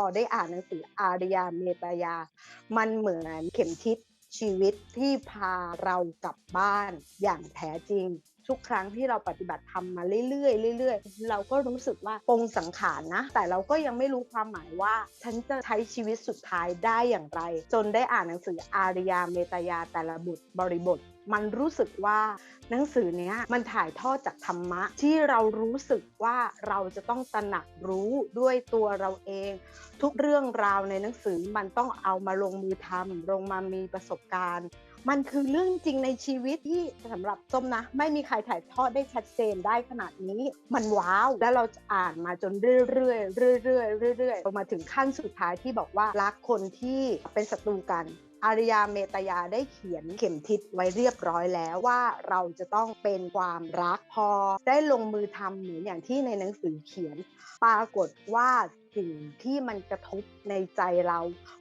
อได้อ่านหนังสืออารยาเมตยา มันเหมือนเข็มทิศชีวิตที่พาเรากลับบ้านอย่างแท้จริง ทุกครั้งที่เราปฏิบัติธรรมมาเรื่อยๆเรื่อยๆ เราก็รู้สึกว่าปงสังขารนะ แต่เราก็ยังไม่รู้ความหมายว่า ฉันจะใช้ชีวิตสุดท้ายได้อย่างไร จนได้อ่านหนังสืออาริยาเมตยาแต่ละบุตรบริบทมันรู้สึกว่าหนังสือเนี้ยมันถ่ายทอดจากธรรมะ ที่เรารู้สึกว่าเราจะต้องตระหนักรู้ด้วยตัวเราเอง ทุกเรื่องราวในหนังสือมันต้องเอามาลงมือทำลงมามีประสบการณ์ มันคือเรื่องจริงในชีวิตที่สำหรับส้มนะ ไม่มีใครถ่ายทอดได้ชัดเจนได้ขนาดนี้ มันว้าว แล้วเราอ่านมาจนเรื่อยๆเรื่อยๆเรื่อยๆมาถึงขั้นสุดท้ายที่บอกว่ารักคนที่เป็นศัตรูกันอารยาเมตยาได้เขียนเข็มทิศไว้เรียบร้อยแล้วว่าเราจะต้องเป็นความรักพอ ได้ลงมือทำเหมือนอย่างที่ในหนังสือเขียน ปรากฏว่า สิ่งที่มันกระทบในใจเรา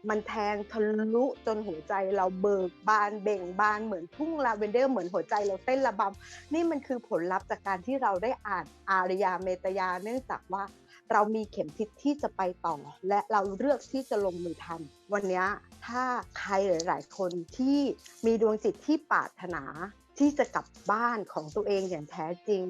มันแทงทะลุจนหัวใจเราเบิกบานเบ่งบานเหมือนทุ่งลาเวนเดอร์เหมือนหัวใจเราเต้นระบำนี่มันคือผลลัพธ์จากการที่เราได้อ่านอารยาเมตยา เนื่องจากว่าเรามีเข็มทิศที่จะไปต่อ และเราเลือกที่จะลงมือทำวันนี้ถ้าใครหลาย ๆ คนที่มีดวงจิตที่ปรารถนาที่จะกลับบ้านของตัวเองอย่างแท้จริง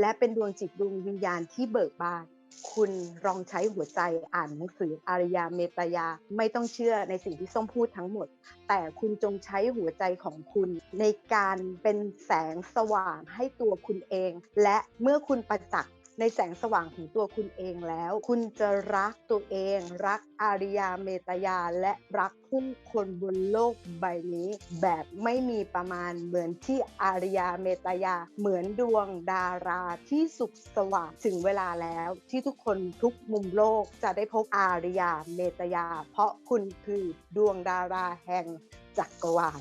และเป็นดวงจิตดวงวิญญาณที่เบิกบาน คุณลองใช้หัวใจอ่านหนังสืออารยาเมตยา ไม่ต้องเชื่อในสิ่งที่ส้มพูดทั้งหมด แต่คุณจงใช้หัวใจของคุณ ในการเป็นแสงสว่างให้ตัวคุณเอง และเมื่อคุณประจักษ์ ในแสงสว่างของตัวคุณเองแล้ว คุณจะรักตัวเอง รักอาริยาเมตยาและรักผู้คนบนโลกใบนี้ แบบไม่มีประมาณเหมือนที่อาริยาเมตยา เหมือนดวงดาราที่สุขสว่างถึงเวลาแล้ว ที่ทุกคนทุกมุมโลกจะได้พบอาริยาเมตยา เพราะคุณคือดวงดาราแห่งจักรวาล